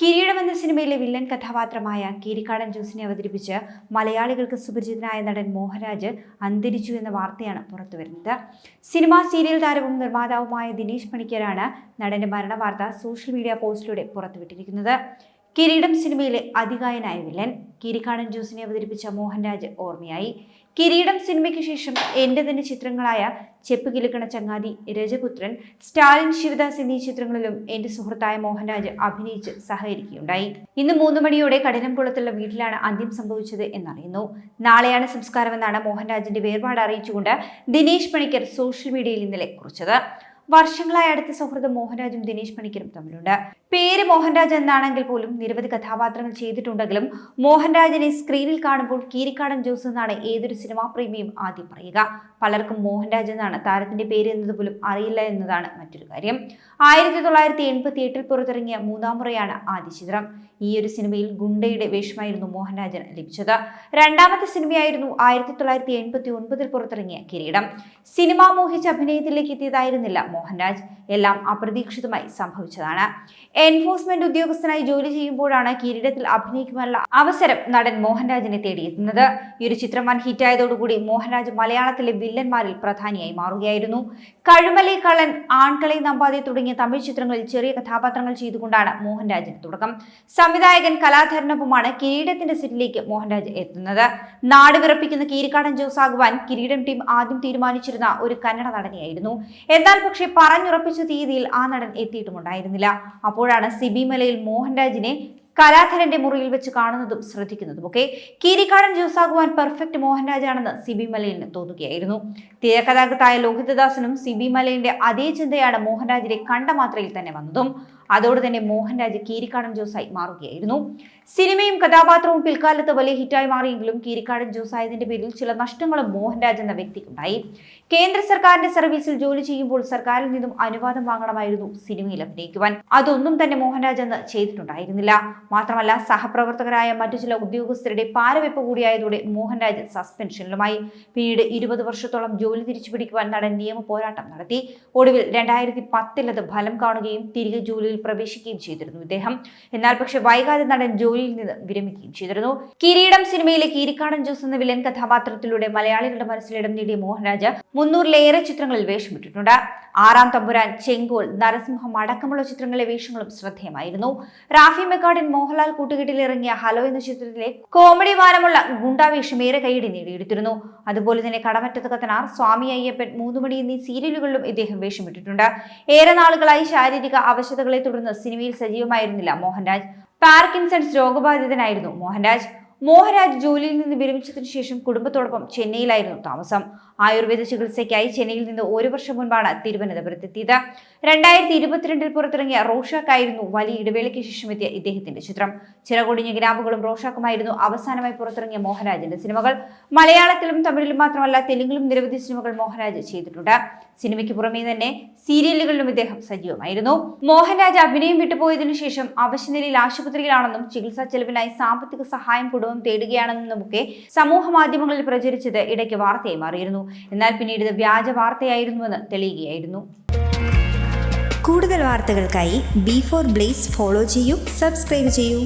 കിരീടം എന്ന സിനിമയിലെ വില്ലൻ കഥാപാത്രമായ കീരിക്കാടൻ ജോസിനെ അവതരിപ്പിച്ച് മലയാളികൾക്ക് സുപരിചിതനായ നടൻ മോഹൻരാജ് അന്തരിച്ചു എന്ന വാർത്തയാണ് പുറത്തുവരുന്നത് സിനിമാ സീരിയൽ താരവും നിർമ്മാതാവുമായ ദിനേശ് പണിക്കരാണ് നടന്റെ മരണ വാർത്ത സോഷ്യൽ മീഡിയ പോസ്റ്റിലൂടെ പുറത്തുവിട്ടിരിക്കുന്നത്. കിരീടം സിനിമയിലെ അതികായനായ വില്ലൻ കിരിക്കാടൻ ജ്യൂസിനെ അവതരിപ്പിച്ച മോഹൻരാജ് ഓർമ്മയായി. കിരീടം സിനിമയ്ക്ക് ശേഷം എന്റെ തന്നെ ചിത്രങ്ങളായ ചെപ്പ് കിലുക്കണ ചങ്ങാതി രജപുത്രൻ സ്റ്റാലിൻ ശിവദാസ് എന്നീ ചിത്രങ്ങളിലും എന്റെ സുഹൃത്തായ മോഹൻരാജ് അഭിനയിച്ച് സഹകരിക്കുകയുണ്ടായി. ഇന്ന് മൂന്ന് മണിയോടെ കഠിനംകുളത്തുള്ള വീട്ടിലാണ് അന്ത്യം സംഭവിച്ചത് എന്നറിയുന്നു. നാളെയാണ് സംസ്കാരമെന്നാണ് മോഹൻരാജിന്റെ വേർപാട് അറിയിച്ചുകൊണ്ട് ദിനേശ് പണിക്കർ സോഷ്യൽ മീഡിയയിൽ ഇന്നലെ കുറിച്ചത്. വർഷങ്ങളായി അടുത്ത സൗഹൃദം മോഹൻരാജും ദിനേശ് പണിക്കരും തമ്മിലുണ്ട്. പേര് മോഹൻരാജ് എന്നാണെങ്കിൽ പോലും നിരവധി കഥാപാത്രങ്ങൾ ചെയ്തിട്ടുണ്ടെങ്കിലും മോഹൻരാജിനെ സ്ക്രീനിൽ കാണുമ്പോൾ കീരിക്കാടൻ ജോസ് എന്നാണ് ഏതൊരു സിനിമാ പ്രേമിയും ആദ്യം പറയുക. പലർക്കും മോഹൻരാജ് എന്നാണ് താരത്തിന്റെ പേര് എന്നത് പോലും അറിയില്ല എന്നതാണ് മറ്റൊരു കാര്യം. ആയിരത്തി തൊള്ളായിരത്തി എൺപത്തി എട്ടിൽ പുറത്തിറങ്ങിയ മൂന്നാം മുറയാണ് ആദ്യ ചിത്രം. ഈ ഒരു സിനിമയിൽ ഗുണ്ടയുടെ വേഷമായിരുന്നു മോഹൻരാജന് ലഭിച്ചത്. രണ്ടാമത്തെ സിനിമയായിരുന്നു ആയിരത്തി തൊള്ളായിരത്തി എൺപത്തി ഒൻപതിൽ പുറത്തിറങ്ങിയ കിരീടം. സിനിമ മോഹിച്ച് അഭിനയത്തിലേക്ക് എത്തിയതായിരുന്നില്ല മോഹൻരാജ് എല്ലാം അപ്രതീക്ഷിതമായി സംഭവിച്ചതാണ്. എൻഫോഴ്സ്മെന്റ് ഉദ്യോഗസ്ഥനായി ജോലി ചെയ്യുമ്പോഴാണ് കിരീടത്തിൽ അഭിനയിക്കുവാനുള്ള അവസരം നടൻ മോഹൻരാജിനെ തേടിയെത്തുന്നത്. ഈ ഒരു ചിത്രം വൻ ഹിറ്റായതോടുകൂടി മോഹൻരാജ് മലയാളത്തിലെ വില്ലന്മാരിൽ പ്രധാനിയായി മാറുകയായിരുന്നു. കഴുമലി കള്ളൻ ആൺകളെ നമ്പാതെ തുടങ്ങിയ തമിഴ് ചിത്രങ്ങളിൽ ചെറിയ കഥാപാത്രങ്ങൾ ചെയ്തുകൊണ്ടാണ് മോഹൻരാജിന് തുടക്കം. സംവിധായകൻ കലാധരനൊപ്പമാണ് കിരീടത്തിന്റെ സിറ്റിലേക്ക് മോഹൻരാജ് എത്തുന്നത്. നാട് വിറപ്പിക്കുന്ന കീരിക്കാടൻ ജോസ് ആകുവാൻ കിരീടം ടീം ആദ്യം തീരുമാനിച്ചിരുന്ന ഒരു കന്നഡ നടനെയായിരുന്നു. എന്നാൽ പക്ഷേ പറഞ്ഞുറപ്പിച്ച തീയതിയിൽ ആ നടൻ എത്തിയിട്ടുമുണ്ടായിരുന്നില്ല. അപ്പോഴാണ് സിബിമലയിൽ മോഹൻരാജിനെ കലാധരന്റെ മുറിയിൽ വെച്ച് കാണുന്നതും ശ്രദ്ധിക്കുന്നതും ഒക്കെ. കീരിക്കാടൻ ജ്യൂസാകുവാൻ പെർഫെക്റ്റ് മോഹൻരാജാണെന്ന് സിബി മലയിലിന് തോന്നുകയായിരുന്നു. തിരക്കഥാകൃത്തായ ലോഹിതദാസനും സിബി അതേ ചിന്തയാണ് മോഹൻരാജിനെ കണ്ട മാത്രയിൽ തന്നെ വന്നതും. അതോടെ തന്നെ മോഹൻരാജ് കീരിക്കാടൻ ജോസായി മാറുകയായിരുന്നു. സിനിമയും കഥാപാത്രവും പിൽക്കാലത്ത് വലിയ ഹിറ്റായി മാറിയെങ്കിലും കീരിക്കാടൻ ജോസായതിന്റെ പേരിൽ ചില നഷ്ടങ്ങളും മോഹൻരാജ് എന്ന വ്യക്തിക്കുണ്ടായി. കേന്ദ്ര സർക്കാരിന്റെ സർവീസിൽ ജോലി ചെയ്യുമ്പോൾ സർക്കാരിൽ നിന്നും അനുവാദം വാങ്ങണമായിരുന്നു സിനിമയിൽ അഭിനയിക്കുവാൻ. അതൊന്നും തന്നെ മോഹൻരാജ് അന്ന് ചെയ്തിട്ടുണ്ടായിരുന്നില്ല. മാത്രമല്ല സഹപ്രവർത്തകരായ മറ്റു ചില ഉദ്യോഗസ്ഥരുടെ പാരവെപ്പ് കൂടിയായതോടെ മോഹൻരാജ് സസ്പെൻഷനിലുമായി. പിന്നീട് ഇരുപത് വർഷത്തോളം ജോലി തിരിച്ചുപിടിക്കുവാൻ നടൻ നിയമ പോരാട്ടം നടത്തി. ഒടുവിൽ രണ്ടായിരത്തി പത്തിൽ അത് ഫലം കാണുകയും തിരികെ ജോലിയിൽ പ്രവേശിക്കുകയും ചെയ്തിരുന്നു. ഇദ്ദേഹം എന്നാൽ പക്ഷെ വൈകാതെ നടൻ ജോലിയിൽ നിന്ന് വിരമിക്കുകയും ചെയ്തിരുന്നു. കിരീടം സിനിമയിലെ കീരിക്കാടൻ ജോസ് എന്ന വില്ലൻ കഥാപാത്രത്തിലൂടെ മലയാളികളുടെ മനസ്സിലിടം നേടിയ മോഹൻരാജ് മുന്നൂറിലേറെ ചിത്രങ്ങളിൽ വേഷമിട്ടിട്ടുണ്ട്. ആറാം തമ്പുരാൻ ചെങ്കോൽ നരസിംഹം അടക്കമുള്ള ചിത്രങ്ങളിലെ വേഷങ്ങളും ശ്രദ്ധേയമായിരുന്നു. റാഫി മെക്കാഡിൻ മോഹൻലാൽ കൂട്ടുകെട്ടിൽ ഇറങ്ങിയ ഹലോ എന്ന ചിത്രത്തിലെ കോമഡി വാരമുള്ള ഗുണ്ടാവേഷം ഏറെ കൈയടി നേടിയെടുത്തിരുന്നു. അതുപോലെ തന്നെ കടമറ്റത്ത് കത്തനാർ സ്വാമി അയ്യപ്പൻ മൂന്നുമണി എന്നീ സീരിയലുകളിലും ഇദ്ദേഹം വേഷമിട്ടിട്ടുണ്ട്. ഏറെ നാളുകളായി ശാരീരിക അവശതകളെ തുടർന്ന് സിനിമയിൽ സജീവമായിരുന്നില്ല മോഹൻരാജ്. പാർക്കിൻസൺസ് രോഗബാധിതനായിരുന്നു മോഹൻരാജ്. മോഹൻരാജ് ജോലിയിൽ നിന്ന് വിരമിച്ചതിനു ശേഷം കുടുംബത്തോടൊപ്പം ചെന്നൈയിലായിരുന്നു താമസം. ആയുർവേദ ചികിത്സയ്ക്കായി ചെന്നൈയിൽ നിന്ന് ഒരു വർഷം മുൻപാണ് തിരുവനന്തപുരത്തെത്തിയത്. രണ്ടായിരത്തി ഇരുപത്തിരണ്ടിൽ പുറത്തിറങ്ങിയ റോഷാക്കായിരുന്നു വലിയ ഇടവേളയ്ക്ക് ശേഷം എത്തിയ ഇദ്ദേഹത്തിന്റെ ചിത്രം. ചിറകൊടിഞ്ഞ ഗ്രാമുകളും റോഷാക്കുമായിരുന്നു അവസാനമായി പുറത്തിറങ്ങിയ മോഹൻരാജിന്റെ സിനിമകൾ. മലയാളത്തിലും തമിഴിലും മാത്രമല്ല തെലുങ്കിലും നിരവധി സിനിമകൾ മോഹൻരാജ് ചെയ്തിട്ടുണ്ട്. സിനിമയ്ക്ക് പുറമേ തന്നെ സീരിയലുകളിലും ഇദ്ദേഹം സജീവമായിരുന്നു. മോഹൻരാജ് അഭിനയം വിട്ടുപോയതിനു ശേഷം അവശനിലയിൽ ആശുപത്രിയിലാണെന്നും ചികിത്സാ ചെലവിനായി സാമ്പത്തിക സഹായം കുടുംബം തേടുകയാണെന്നുമൊക്കെ സമൂഹ മാധ്യമങ്ങളിൽ പ്രചരിച്ചത് ഇടയ്ക്ക് വാർത്തയായി മാറിയിരുന്നു. എന്നാൽ പിന്നീട് ഇത് വ്യാജ വാർത്തയായിരുന്നുവെന്ന് തെളിയുകയായിരുന്നു. കൂടുതൽ വാർത്തകൾക്കായി ബി ഫോർ ബ്ലേസ് ഫോളോ ചെയ്യൂ സബ്സ്ക്രൈബ് ചെയ്യൂ.